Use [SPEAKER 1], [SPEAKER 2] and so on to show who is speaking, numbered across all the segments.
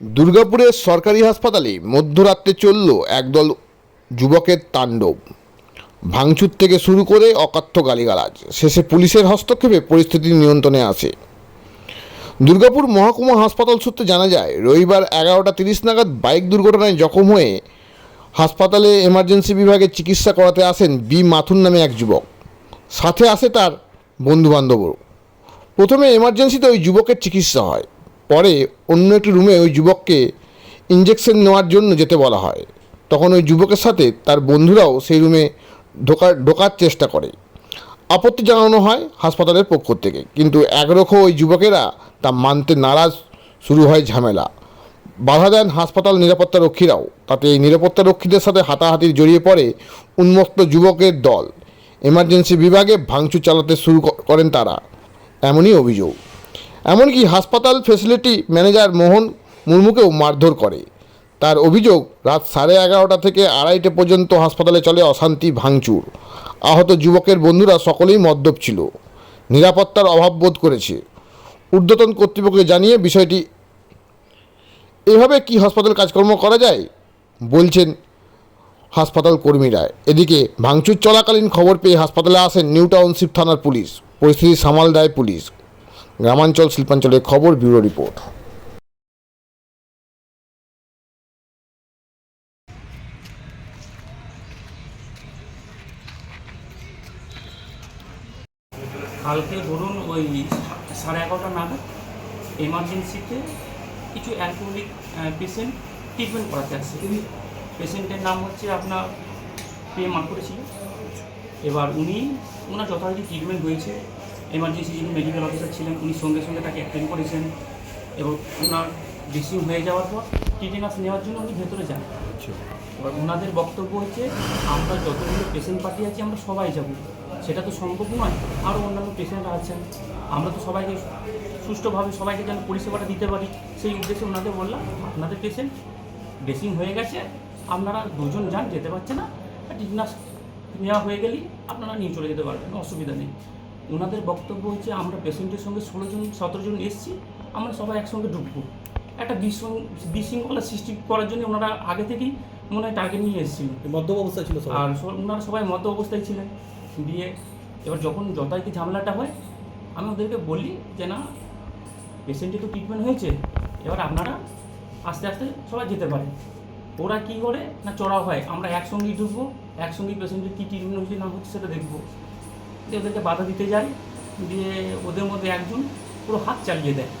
[SPEAKER 1] দুর্গাপুরের সরকারি হাসপাতালে মধ্যরাত্রে চলল একদল যুবকের তাণ্ডব। ভাঙচুর থেকে শুরু করে অকাথ্য গালিগালাজ। শেষে পুলিশের হস্তক্ষেপে পরিস্থিতি নিয়ন্ত্রণে আসে। দুর্গাপুর মহকুমা হাসপাতাল সূত্রে জানা যায়, রবিবার এগারোটা তিরিশ নাগাদ বাইক দুর্ঘটনায় জখম হয়ে হাসপাতালে এমার্জেন্সি বিভাগে চিকিৎসা করাতে আসেন বি মাথুর নামে এক যুবক। সাথে আসে তার বন্ধুবান্ধবও। প্রথমে এমার্জেন্সিতে ওই যুবকের চিকিৎসা হয়। পরে অন্য একটি রুমে ওই যুবককে ইঞ্জেকশন নেওয়ার জন্য যেতে বলা হয়। তখন ওই যুবকের সাথে তার বন্ধুরাও সেই রুমে ঢোকার ঢোকার চেষ্টা করে। আপত্তি জানানো হয় হাসপাতালের পক্ষ থেকে। কিন্তু একরকম ওই যুবকেরা তা মানতে নারাজ শুরু হয় ঝামেলা। বাধা দেন হাসপাতাল নিরাপত্তা রক্ষীরাও তাতে এই নিরাপত্তা রক্ষীদের সাথে হাতাহাতি জড়িয়ে পড়ে উন্মত্ত যুবকের দল। এমার্জেন্সি বিভাগে ভাঙচুর চালাতে শুরু করেন তারা। এমনই অভিযোগ। এমনকি হাসপাতাল ফেসিলিটি ম্যানেজার মোহন মুর্মুকেও মারধর করে। তার অভিযোগ, রাত সাড়ে এগারোটা থেকে আড়াইটে পর্যন্ত হাসপাতালে চলে অশান্তি ভাঙচুর। আহত যুবকের বন্ধুরা সকলেই মদ্যপ ছিল। নিরাপত্তার অভাব বোধ করেছে। ঊর্ধ্বতন কর্তৃপক্ষকে জানিয়ে বিষয়টি, এভাবে কি হাসপাতাল কাজকর্ম করা যায়? বলছেন হাসপাতাল কর্মীরা। এদিকে ভাঙচুর চলাকালীন খবর পেয়ে হাসপাতালে আসেন নিউ টাউনশিপ থানার পুলিশ। পরিস্থিতি সামাল দেয় পুলিশ। গ্রামাঞ্চল শিল্পাঞ্চলের খবর ব্যুরো রিপোর্ট।
[SPEAKER 2] কালকে ধরুন ওই সাড়ে এগারোটা নাগাদ এমার্জেন্সিতে কিছু অ্যালকোহলিক পেশেন্ট ট্রিটমেন্ট করাতে আসছে পেশেন্টের নাম হচ্ছে আপনার পে মাকুরে ছিল। এবার উনি ওনার যথারীতি ট্রিটমেন্ট হয়েছে। এমার্জেন্সি যিনি মেডিকেল অফিসার ছিলেন উনি সঙ্গে সঙ্গে তাকে অ্যাটেন্ড করেছেন এবং ওনার ড্রেসিং হয়ে যাওয়ার পর টিটেনাস নেওয়ার জন্য উনি ভেতরে যান। এবার ওনাদের বক্তব্য হচ্ছে আমরা যতগুলো পেশেন্ট পার্টি আছি আমরা সবাই যাব। সেটা তো সম্ভব নয় আরও অন্যান্য পেশেন্টরা আছেন। আমরা তো সবাইকে সুষ্ঠুভাবে সবাইকে যেন পরিষেবাটা দিতে পারি সেই উদ্দেশ্যে ওনাদের বললাম আপনাদের পেশেন্ট ড্রেসিং হয়ে গেছে আপনারা দুজন যান যেতে পারছে না। টিটনাস নেওয়া হয়ে গেলেই আপনারা নিয়ে চলে যেতে পারবেন অসুবিধা নেই। ওনাদের বক্তব্য হচ্ছে আমরা পেশেন্টের সঙ্গে ষোলো জন সতেরো জন এসেছি আমরা সবাই একসঙ্গে ঢুকবো। একটা বিশৃঙ্খ- বিশৃঙ্খলা সৃষ্টি করার জন্য ওনারা আগে থেকেই মনে হয় টার্গেট নিয়ে এসেছিলেন।
[SPEAKER 3] মদ্যপ অবস্থায় ছিল
[SPEAKER 2] আর ওনারা সবাই মধ্য অবস্থায় ছিলেন। দিয়ে এবার যখন যথারীতি ঝামেলাটা হয় আমি ওদেরকে বলি যে না পেশেন্টের তো ট্রিটমেন্ট হয়েছে এবার আপনারা আস্তে আস্তে সবাই যেতে পারে ওরা কী করে? না চড়া হয়। আমরা একসঙ্গেই ঢুকবো একসঙ্গেই পেশেন্টের কী ট্রিটমেন্ট হচ্ছে না হচ্ছে সেটা দেখব। দিয়ে ওদেরকে বাধা দিতে যাই দিয়ে ওদের মধ্যে একজন পুরো হাত চালিয়ে দেয়।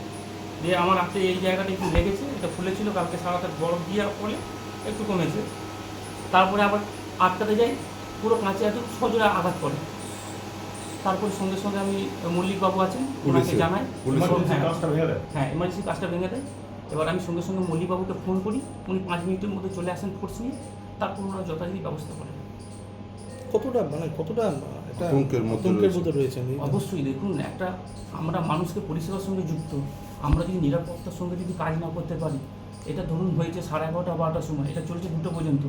[SPEAKER 2] দিয়ে আমার হাতে এই জায়গাটা একটু লেগেছে এটা ফুলেছিল কালকে সারাতে বরফ দিয়ে ফলে একটু কমেছে। তারপরে আবার আটকাতে যাই পুরো কাঁচে এত সজোরে আঘাত করে তারপরে সঙ্গে সঙ্গে আমি মল্লিকবাবু আছেন ওনাকে জানাই। হ্যাঁ হ্যাঁ এমার্জেন্সি কাজটা ভেঙে দেয়। এবার আমি সঙ্গে সঙ্গে মল্লিকবাবুকে ফোন করি উনি পাঁচ মিনিটের মধ্যে চলে আসেন ফোর্স নিয়ে। তারপর ওনারা যথারীতি ব্যবস্থা করেন
[SPEAKER 3] কতটা মানে কতটা একটা
[SPEAKER 4] আতঙ্কের মধ্যে রয়েছে।
[SPEAKER 3] রয়েছেন
[SPEAKER 2] অবশ্যই দেখুন একটা আমরা মানুষকে পরিষেবার সঙ্গে যুক্ত। আমরা যদি নিরাপত্তার সঙ্গে যদি কাজ না করতে পারি এটা ধরুন হয়েছে সাড়ে এগারোটা বারোটার সময় এটা চলছে দুটো পর্যন্ত।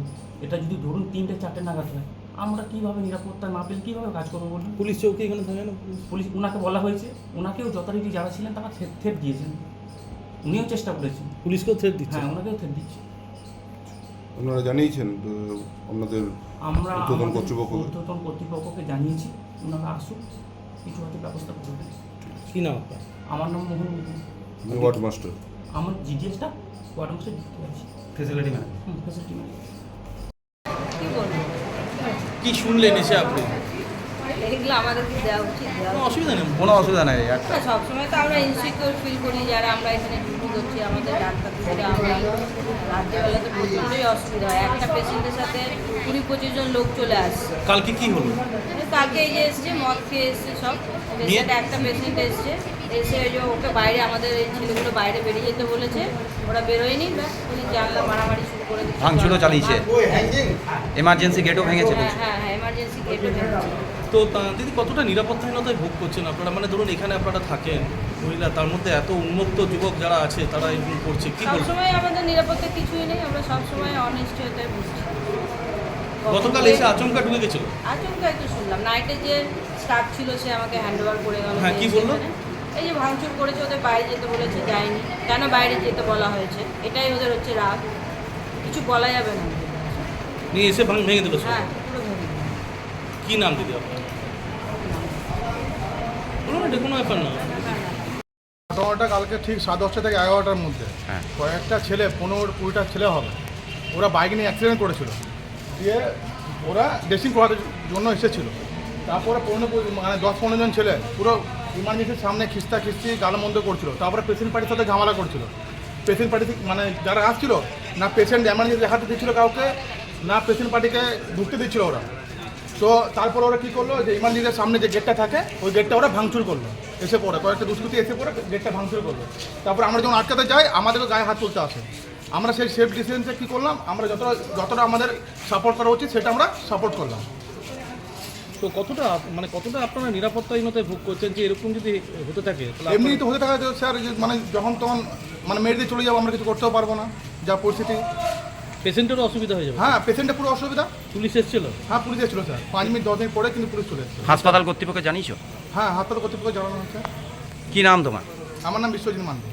[SPEAKER 2] এটা যদি ধরুন তিনটে চারটে নাগাদ হয় আমরা কীভাবে নিরাপত্তা না পেলে কীভাবে কাজ করব বলুন?
[SPEAKER 3] পুলিশ চৌকি এখানে থাকে না? পুলিশ
[SPEAKER 2] ওনাকে বলা হয়েছে ওনাকেও যথারীতি যারা ছিলেন তারা থ্রেট দিয়েছেন। উনিও চেষ্টা করেছেন।
[SPEAKER 3] পুলিশকেও থ্রেট দিচ্ছে?
[SPEAKER 2] হ্যাঁ ওনাকেও থ্রেট দিচ্ছে।
[SPEAKER 4] আপনারা জানিয়েছেন আপনাদের
[SPEAKER 2] আমরা
[SPEAKER 4] ঊর্ধ্বতন
[SPEAKER 2] আমাদের
[SPEAKER 4] কর্তৃপক্ষকে?
[SPEAKER 2] ঊর্ধ্বতন কর্তৃপক্ষকে জানিয়েছি ওনারা আসুক কিছু হয়তো ব্যবস্থা করবে
[SPEAKER 3] কি নাম আপনার?
[SPEAKER 2] আমার নাম মোহন।
[SPEAKER 4] Word master.
[SPEAKER 2] আমার জিডিএসটা ওয়ার্ড মাসে যুক্ত আছে। হুম ম্যানেজার
[SPEAKER 5] কি
[SPEAKER 3] শুনলেন এসে আপনি?
[SPEAKER 5] এগুলো আমাদের কি দেওয়া উচিত দেওয়া
[SPEAKER 3] অসুবিধা নেই
[SPEAKER 6] কোনো অসুবিধা নেই। একটা
[SPEAKER 5] সবসময় তো আমরা ইনসিকিউর ফিল করি যারা আমরা এখানে ডিউটি করছি আমাদের ডাক্তার আমরা রাত্রেবেলাতে প্রচণ্ডই অসুবিধা হয়। একটা পেশেন্টের সাথে কুড়ি পঁচিশ জন লোক চলে আসছে।
[SPEAKER 3] কালকে কি হলো?
[SPEAKER 5] কালকে এই যে এসছে মদ খেয়ে এসছে সব। পেশেন্ট একটা পেশেন্ট এসছে। এসে ওই যে ওকে বাইরে আমাদের এই ছেলেগুলো বাইরে বেরিয়ে যেতে বলেছে। ওরা বেরোয়নি ব্যাস উনি জানলা মারামারি শুরু করে দিচ্ছে।
[SPEAKER 6] ভাঙচুরও চালিয়েছে। এমার্জেন্সি গেটও ভেঙেছে
[SPEAKER 5] হ্যাঁ হ্যাঁ এমার্জেন্সি গেটে
[SPEAKER 3] তো তা- দিদি কতটা নিরাপত্তাহীনতায় ভোগ করছেন আপনারা? মানে ধরুন এখানে আপনারা থাকেন মহিলা তার মধ্যে এত উন্মুক্ত যুবক যারা আছে তারা এরকম করছে কি
[SPEAKER 5] সবসময় আমাদের নিরাপত্তা কিছুই নেই আমরা সবসময় অনিশ্চয়তায় বুঝছি
[SPEAKER 3] গতকাল এসে আচমকা ঢুকে গেছিল?
[SPEAKER 5] আচমকা একটু শুনলাম। নাইটে যে স্টাফ ছিল সে আমাকে হ্যান্ড ওভার করে গেল
[SPEAKER 3] হ্যাঁ, কি বলল?
[SPEAKER 5] এই যে ভাঙচুর করেছে ওদের বাইরে যেতে বলেছে যায়নি। কেন বাইরে যেতে বলা হয়েছে? এটাই ওদের হচ্ছে রাগ। কিছু বলা যাবে না।
[SPEAKER 3] নিয়ে এসে ভাঙ ভেঙে দিল
[SPEAKER 5] হ্যাঁ।
[SPEAKER 3] কি নাম দিদি আপনার? বলুন এটা কোনো ব্যাপার না।
[SPEAKER 7] ঘটনাটা কালকে ঠিক সাড়ে দশটা থেকে এগারোটার মধ্যে।
[SPEAKER 6] হ্যাঁ।
[SPEAKER 7] কয়েকটা ছেলে পনেরো কুড়িটা ছেলে হবে। ওরা বাইক নিয়ে অ্যাক্সিডেন্ট করেছিল। দিয়ে ওরা ড্রেসিং করার জন্য এসেছিল। তারপরে পনেরো মানে দশ পনেরো জন ছেলে পুরো ইমার্জেন্সির সামনে খিস্তা খিস্তি গালমন্দ করছিল। তারপরে পেশেন্ট পার্টির সাথে ঝামেলা করছিল। পেশেন্ট পার্টি মানে যারা আসছিল না পেশেন্ট এমার্জেন্সি দেখাতে দিচ্ছিল কাউকে না পেশেন্ট পার্টিকে ঢুকতে দিচ্ছিল ওরা। তো তারপর ওরা কী করল? যে ইমার্জেন্সির সামনে যে গেটটা থাকে ওই গেটটা ওরা ভাঙচুর করল। এসে পড়ে কয়েকটা দুষ্কৃতি এসে পড়ে গেটটা ভাঙচুর করল। তারপর আমরা যখন আটকাতে যাই আমাদেরও গায়ে হাত তুলতে আসে। আমরা সেই সেফ ডিসিশনসে কী করলাম? আমরা যতটা যতটা আমাদের সাপোর্ট করা উচিত সেটা আমরা সাপোর্ট করলাম।
[SPEAKER 3] তো কতটা মানে কতটা আপনারা নিরাপত্তাহীনতায় ভোগ করছেন যে এরকম যদি হতে থাকে
[SPEAKER 7] এমনি তো হতে থাকে স্যার মানে যখন তখন মানে মেরে দিয়ে চলে যাব আমরা কিছু করতেও পারব না যা পরিস্থিতি।
[SPEAKER 3] পেশেন্টেরও অসুবিধা হয়ে যাবে।
[SPEAKER 7] হ্যাঁ পেশেন্টের পুরো অসুবিধা।
[SPEAKER 3] পুলিশ এসেছিল?
[SPEAKER 7] হ্যাঁ পুলিশ এসেছিল স্যার। পাঁচ মিনিট দশ মিনিট পরে কিন্তু পুলিশ চলে এসেছে
[SPEAKER 6] হাসপাতাল কর্তৃপক্ষ জানিয়েছো?
[SPEAKER 7] হ্যাঁ হাসপাতাল কর্তৃপক্ষ জানানো হচ্ছে।
[SPEAKER 6] কি নাম তোমার?
[SPEAKER 7] আমার নাম বিশ্বজিৎ মান্ডি